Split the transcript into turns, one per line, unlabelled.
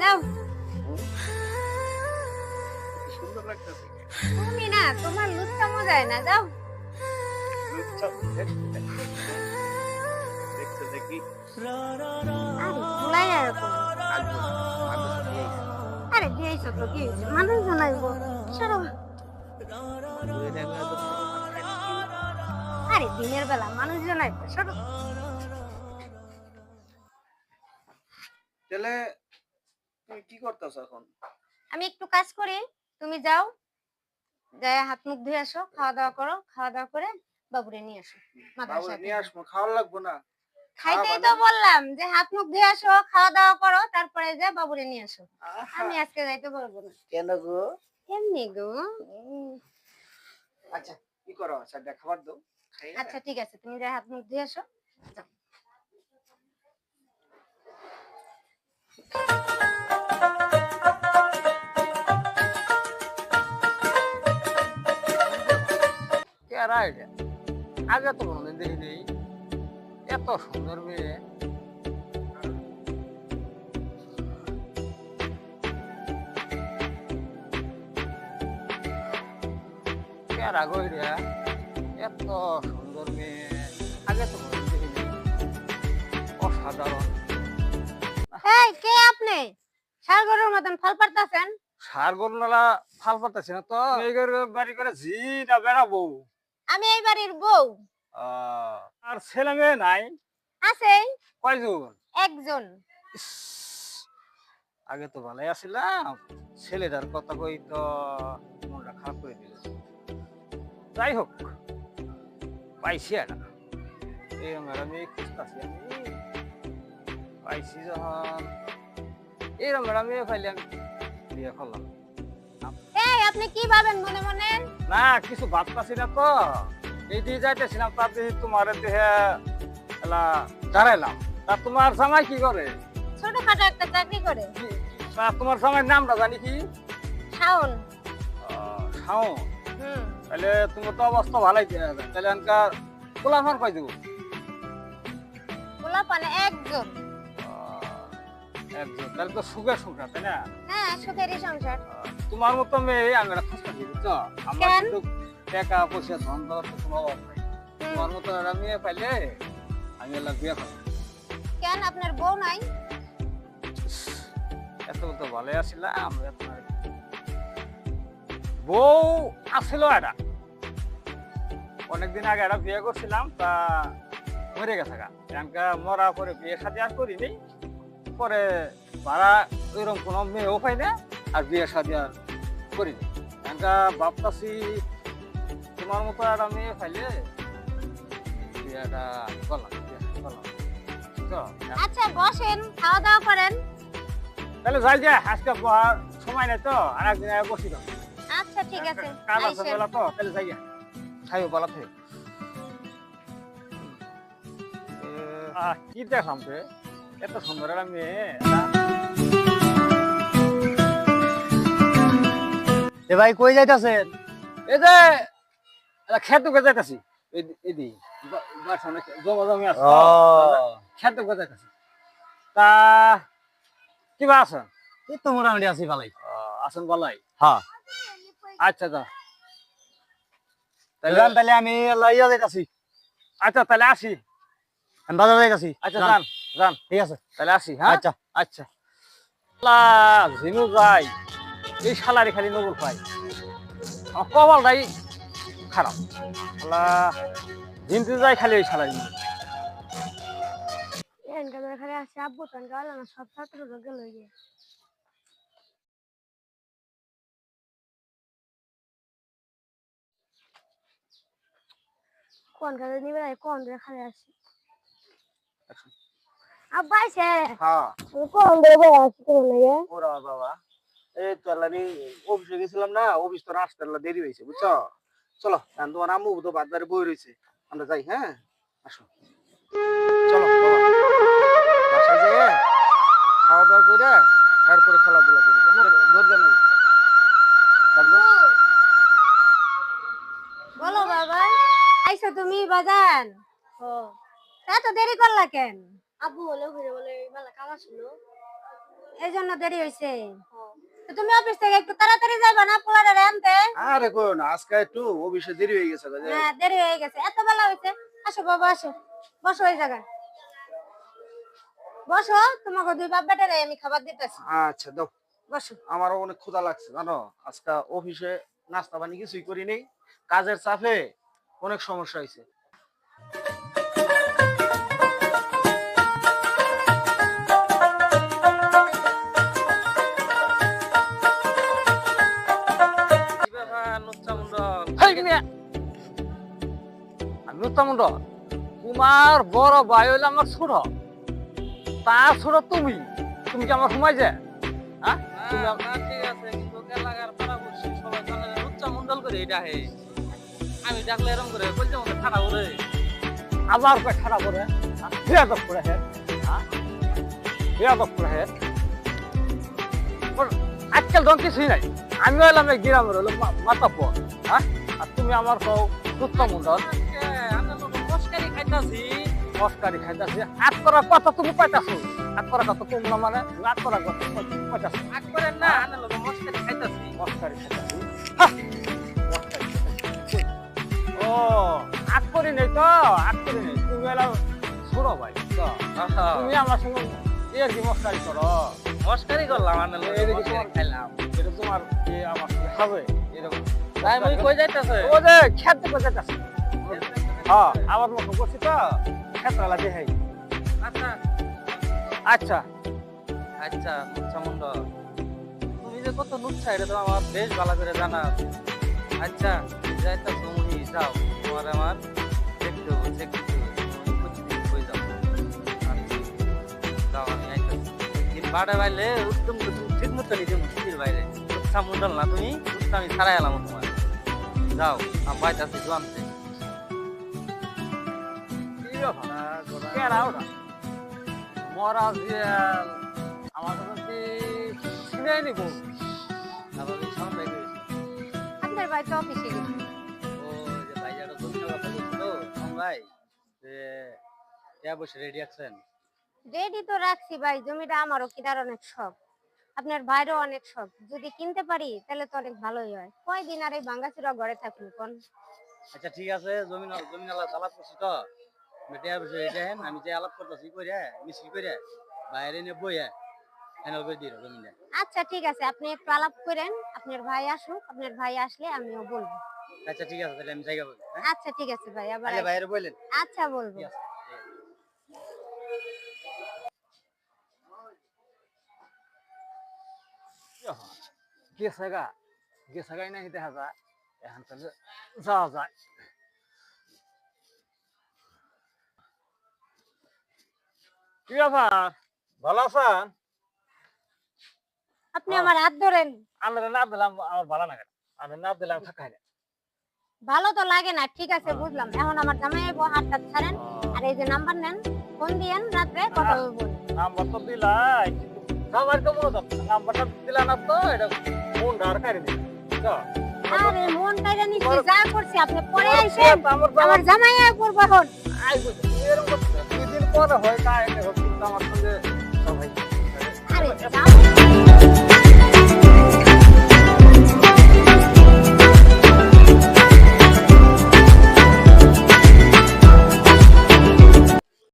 কি
তুমি না, তোমার লুচ্ছা মজায় না, যাও।
লুচ্চা দেখতে দেখতে দেখি
আরে দিয়েছ তো, কি হয়েছে? মানুষ আরে, দিনের বেলা মানুষ জানাইবো সরো।
তাহলে তুমি কি করতেছ এখন?
আমি একটু কাজ করি তুমি যাও যাই হাত মুখ ধুয়ে আসো খাওয়া দাওয়া করো খাওয়া দাওয়া করে বাবুরে নিয়ে আসো
বাবু
মাদ্রাসা
নিয়ে আসব খাওয়ার লাগবো না।
খাইতেই তো বললাম যে হাত মুখ ধুয়ে আসো খাওয়া দাওয়া করো তারপরে যা বাবুরে নিয়ে আসো। আমি আজকে যাইতে পারব না।
কেন গো?
এমনি গো?
আচ্ছা কি করো? সাইডটা খাবার দাও।
আচ্ছা ঠিক আছে তুমি যাই হাত মুখ ধুয়ে আসো যাও।
এটা আগে তো কোনোদিন দেখিনি। এত সুন্দর মেয়ে। গইরা এত সুন্দর মেয়ে। আগে তো কোনোদিন অসাধারণ।
এই কে আপনি? সারগরের মতন ফল পারতাছেন
সার গরুনালা ফাল পাতাছি না তো। এই করে বাড়ি করে জি না বেড়াবো।
আমি এই বাড়ির বউ।
আর ছেলে মেয়ে নাই?
আছে।
কয়জন?
একজন।
আগে তো ভালোই আছিলাম। ছেলেটার কথা কই তো মনটা খারাপ করে দিল। যাই হোক পাইছি একটা এই রঙের আমি খুঁজতেছি আমি। পাইছি যখন। এই রঙের আমি পাইলে আমি বিয়ে করলাম।
আপনি কি ভাবেন মনে মনে?
না কিছু ভাবতাছি না তো। এই দিয়ে যাইতেছিলাম তাতে তোমার দেহে এলা দাঁড়াইলাম। তা তোমার জামাই কি করে?
ছোটখাটো একটা চাকরি করে।
তা তোমার জামাইয়ের নামটা জানি কি?
শাওন।
শাও
হুম।
তাহলে তোমার তো অবস্থা ভালোই তাহলে এনকার পোলাফান পাই দেবো?
পানে একজন।
একজন তাহলে তো সুখে সুখা তাই না?
হ্যাঁ সুখেরই সংসার।
তোমার মতো মেয়ে আমি একটা খুঁজতে দিই বুঝছ আমার
কেন?
কিন্তু টাকা পয়সা ধন দৌলত কোনো অভাব নাই। তোমার মতো একটা মেয়ে পাইলে আমি এলা বিয়ে করব
কেন? আপনার বউ নাই?
এত তো ভালো নাই। বউ আসছিল একটা অনেকদিন আগে একটা বিয়ে করছিলাম তা মরে গেছে গা। মরা পরে বিয়ে শাদি আর করিনি। পরে ভাড়া ওইরকম কোনো মেয়েও পাই না আর বিয়ে শাদি আর করিনি এখানকা ভাবতাছি তোমার মতো একটা মেয়ে পাইলে বিয়েটা করলাম?
আচ্ছা বসেন খাওয়া দাওয়া করেন।
তাহলে যাই যে আজকে সময় নেই তো আর একদিন বসি তো।
আচ্ছা ঠিক আছে
কাজ আছে। বেলা তো তাহলে যাই খাইও বেলা থেকে কি দেখলাম রে? এত সুন্দর একটা মেয়ে
এ ভাই কই যাইতাছেন?
এই যে খেতে যাইতাছি। এদি সামনে জমা জমি আছে তো, যাইতাছি। তা কিবা আছেন
এই তো মোটামুটি আছি ভালাই।
আছেন বলাই?
হ্যাঁ
আচ্ছা
তাহলে আমি লাইয়া যাইতাছি।
আচ্ছা তাহলে আসি।
বাজার যাইতাছি।
আচ্ছা
যান। ঠিক আছে।
তাহলে আসি হ্যাঁ?
আচ্ছা।
আচ্ছা। শালা ঝিনু যাই এই শালারি খালি নবুল পাই আমার কপালটাই খারাপ। শালা ঝিনতে যাই খালি এই।
এনকা খালি আছে আব্বু তো এনকা না সব ছাত্র গেল গিয়ে। কোন কাজে নিবে কোন ধরে খালি আসি
হ্যাঁ। ওরা বাবা এই অফিসে গেছিলাম না অফিস তো আসতে দেরি হয়েছে বুঝছ? চলো এখন তোমার আম্মু তো বাজারে বই রয়েছে আমরা যাই হ্যাঁ? আসো। চলো বাসায় যাই খাওয়া দাওয়া করে এরপরে খেলাধুলা করি ধরবে না
বলো বাবা আইছো তুমি বাজান। ও এত দেরি করলা কেন?
আব্বু বলে ঘুরে বলে মেলা কাম ছিল
এই জন্য দেরি হয়েছে তো তুমি অফিস থেকে একটু তাড়াতাড়ি যাবা না পোলারে আনতে?
আরে কই না আজকে একটু অফিসে দেরি হয়ে গেছে
হ্যাঁ দেরি হয়ে গেছে। এত বেলা হয়েছে আসো বাবা আসো। বসো ওই জায়গায়। বসো তোমাকে দুই বাপ বেটারে আমি খাবার দিতেছি।
আচ্ছা দাও।
বসো।
আমারও অনেক ক্ষুধা লাগছে জানো? আজকে অফিসে নাস্তা পানি কিছুই করি নেই। কাজের চাপে অনেক সমস্যা হয়েছে
মন্ডল হেই মিয়া আমি নুচ্চা মন্ডল। তোমার বড় ভাই হইলে আমার ছোট। তার ছোট তুমি। তুমি কি আমার সময় যায়? হ্যাঁ তুমি আম-
ডাকলে এরকম করে করে
আবার খারাপ করে বেয়াদব করে হ্যাঁ বেয়াদব করে হে। আজকাল ধন কিছুই নাই। আমি হইলাম এই গ্রামের হলো মাতা হ্যাঁ আর তুমি আমার কও দুত্তা মন্ডল
মস্কারি খাইতাছি।
আট করার কথা তুমি পাইতাছো আট করার কথা তুমি না মানে আট করার কথা পাইতাছো
আগ করেন না মস্কারি খাইতাছি।
মস্কারি। ও আট করি নেই তো আট করি নেই। তুমি হইলাম ছোড়ো ভাই তো তুমি আমার সঙ্গে এর কি মস্কারি করো।
মস্কারি করলাম মস্কারি খাইলাম।
এটা তোমার কি আমার হবে এরকম।
তাই মুই কই যাইতাছে?
ও যে খেতে হ্যাঁ। আমার করছি তো খেতে লাগে হাই
আচ্ছা।
আচ্ছা।
আচ্ছা তুমি যে কত নুচ্ছা এটা তো আমার বেশ ভালো করে জানা। আছে আচ্ছা যাও। তোমার আমার দেখতে হবে। দেখতে বাড়ে বাইলে উত্তম ঠিক মতো নিজে মুক্তির বাইরে। নুচ্ছা মন্ডল না তুমি নুচ্ছা আমি ছাড়াই এলাম। যাও আমি
কি ব্যাপার মরা জিয়াল আমার কাছে চিনে নিব?
স্বাভাবিক সামনে
আপনার ভাই তো অফিসে গেছে।
ও যে ভাই যারা জমির কথা বলছিল ভাই যে কে বসে রেডি আছেন?
রেডি তো রাখছি ভাই জমিটা আমারও কেনার অনেক শখ আপনার ভাইরও অনেক শখ যদি কিনতে পারি তাহলে তো অনেক ভালোই হয়। কয়দিন আর এই ভাঙ্গাচুরা ঘরে থাকুন কোন
আচ্ছা ঠিক আছে জমিন জমিন আলাপ আলাপ করছি তো। মেটে বসে রেডি আছেন আমি যে আলাপ করতেছি কইরে মিছিল কইরে বাইরে নিয়ে বইয়ে ফাইনাল করে দিও জমিনে
আচ্ছা ঠিক আছে আপনি একটু আলাপ করেন আপনার ভাই আসুক আপনার ভাই আসলে আমিও বলব।
আচ্ছা ঠিক আছে তাহলে আমি জায়গা বলি হ্যাঁ?
আচ্ছা ঠিক আছে ভাই আবার
বললেন
আচ্ছা বলব।
গেছে গা গেছে গাই নাই দেখা যায় এখন তাহলে যাওয়া যায়। কি ব্যাপার? ভালো আছেন?
আপনি। আমার হাত ধরেন।
আমরা না দিলাম আমার ভালো লাগে আমি না দিলাম থাকাই না।
ভালো তো লাগে না ঠিক আছে বুঝলাম। এখন আমার জামাই আইবো হাতটা ছাড়েন। আর এই যে নাম্বার নেন ফোন দিয়েন রাত্রে কথা বলব।
নাম্বার তো দিলাই। আমার তো মনে হচ্ছে নাম্বারটা দিলা না তো এটা ফোন ধার করে দিই
আরে মন কাইরা নিছি যা করছি আপনি পরে আইছেন
আমার
জামাই আই করব এখন।
আই বুঝ এরকম দুই দিন পর হয় না হচ্ছে আমার সঙ্গে সবাই। আরে